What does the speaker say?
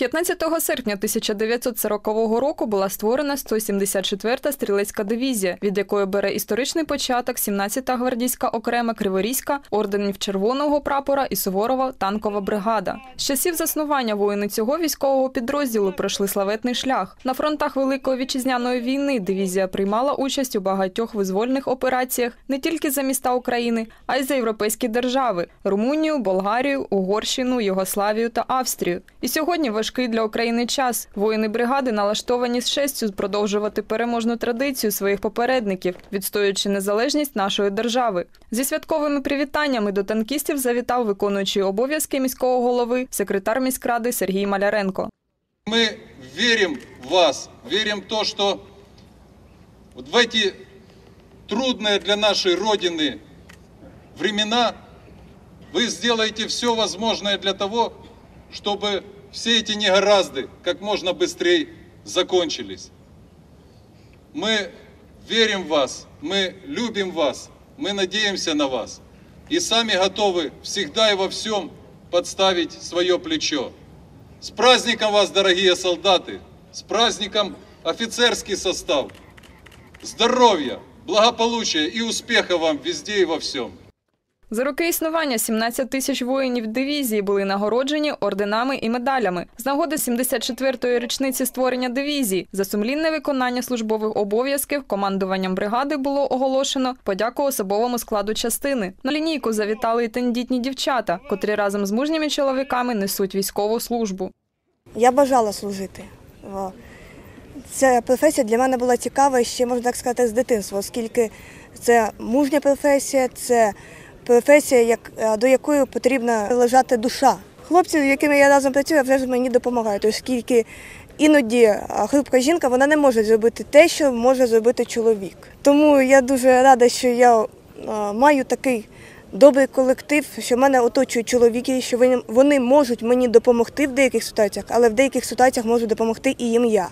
15 серпня 1940 року була створена 174-та стрілецька дивізія, від якої бере історичний початок 17-та гвардійська окрема Криворізька, орденів Червоного прапора і Суворова танкова бригада. З часів заснування воїни цього військового підрозділу пройшли славетний шлях. На фронтах Великої вітчизняної війни дивізія приймала участь у багатьох визвольних операціях не тільки за міста України, а й за європейські держави Румунію, Болгарію, Угорщину, Югославію та Австрію. І сьогодні важкий для України час. Воїни бригади налаштовані з честю продовжувати переможну традицію своїх попередників, відстоюючи незалежність нашої держави. Зі святковими привітаннями до танкістів завітав виконуючий обов'язки міського голови, секретар міськради Сергій Маляренко. Мы верим в вас, верим в то, что вот в эти трудные для нашей Родины времена вы сделаете все возможное для того, чтобы все эти негоразды как можно быстрее закончились. Мы верим в вас, мы любим вас, мы надеемся на вас и сами готовы всегда и во всем подставить свое плечо. С праздником вас, дорогие солдаты! С праздником офицерский состав! Здоровья, благополучия и успеха вам везде и во всем! За роки існування 17 тисяч воїнів дивізії були нагороджені орденами і медалями. З нагоди 74-ї річниці створення дивізії за сумлінне виконання службових обов'язків командуванням бригади було оголошено подяку особовому складу частини. На лінійку завітали й тендітні дівчата, котрі разом з мужніми чоловіками несуть військову службу. Я бажала служити. Ця професія для мене була цікава ще, можна так сказати, з дитинства, оскільки це мужня професія, це професія, як, е, до якої потрібна лежати душа. Хлопці, з якими я разом працюю, вже ж мені допомагають, оскільки іноді е, хрупка жінка вона не може зробити те, що може зробити чоловік. Тому я дуже рада, що я е, маю такий добрий колектив, що мене оточують чоловіки, що вони- можуть мені допомогти в деяких ситуаціях, але в деяких ситуаціях можу допомогти і їм я.